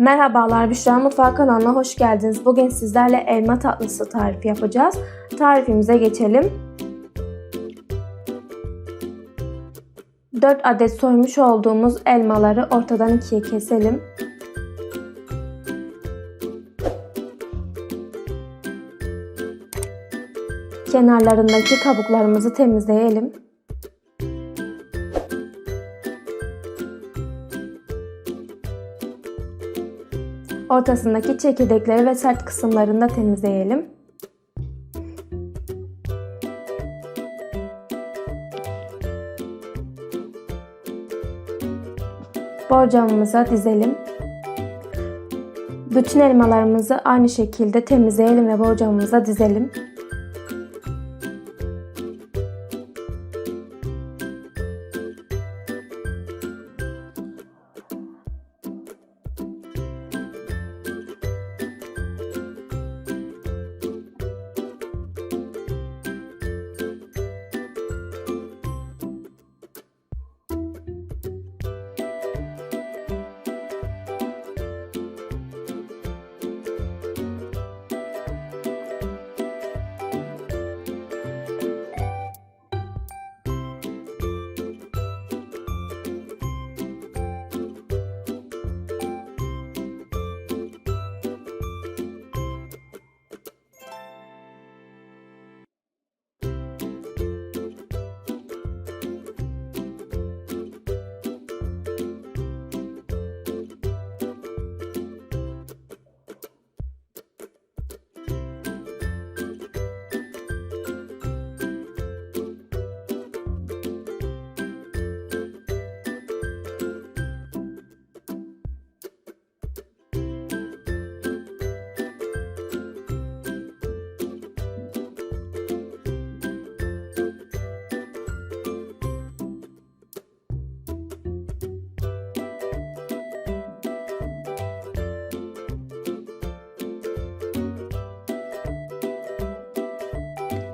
Merhabalar Büşra Mutfağı kanalına hoş geldiniz. Bugün sizlerle elma tatlısı tarifi yapacağız. Tarifimize geçelim. 4 adet soymuş olduğumuz elmaları ortadan ikiye keselim. Kenarlarındaki kabuklarımızı temizleyelim. Ortasındaki çekirdekleri ve sert kısımlarını da temizleyelim. Borcamımıza dizelim. Bütün elmalarımızı aynı şekilde temizleyelim ve borcamımıza dizelim.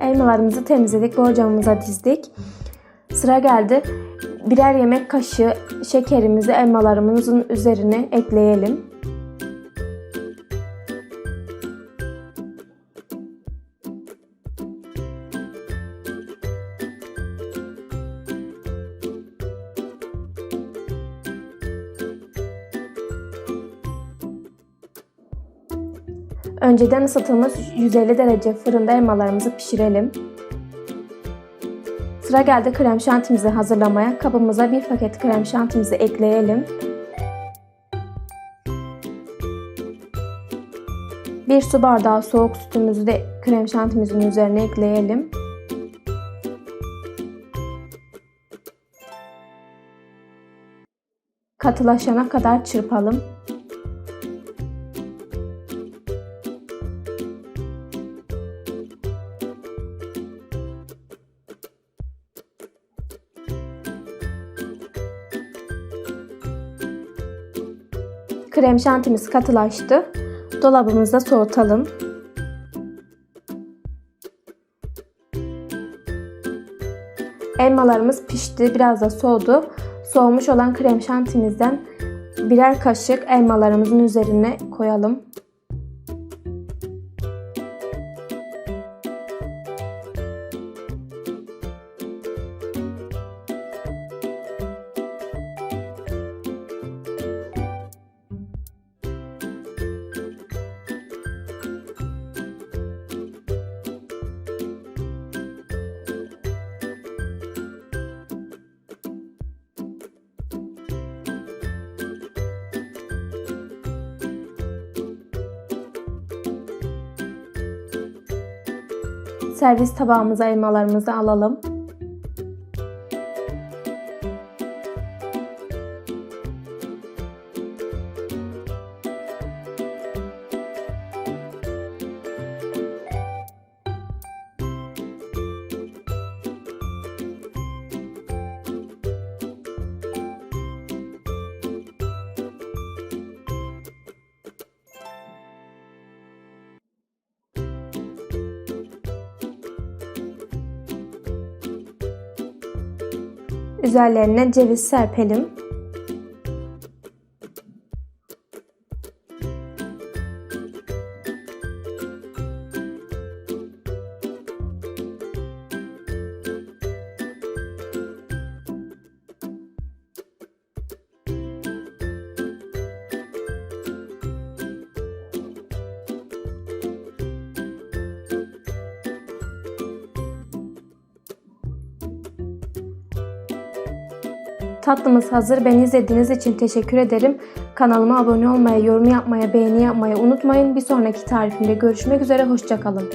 Elmalarımızı temizledik, borcamımıza dizdik. Sıra geldi. Birer yemek kaşığı şekerimizi elmalarımızın üzerine ekleyelim. Önceden ısıtılmış 150 derece fırında elmalarımızı pişirelim. Sıra geldi krem şantimizi hazırlamaya. Kabımıza bir paket krem şantimizi ekleyelim. Bir su bardağı soğuk sütümüzü de krem şantimizin üzerine ekleyelim. Katılaşana kadar çırpalım. Krem şantimiz katılaştı. Dolabımızda soğutalım. Elmalarımız pişti, biraz da soğudu. Soğumuş olan krem şantimizden birer kaşık elmalarımızın üzerine koyalım. Servis tabağımıza elmalarımızı alalım. Üzerlerine ceviz serpelim. Tatlımız hazır. Beni izlediğiniz için teşekkür ederim. Kanalıma abone olmayı, yorum yapmayı, beğeni yapmayı unutmayın. Bir sonraki tarifimde görüşmek üzere. Hoşçakalın.